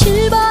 실버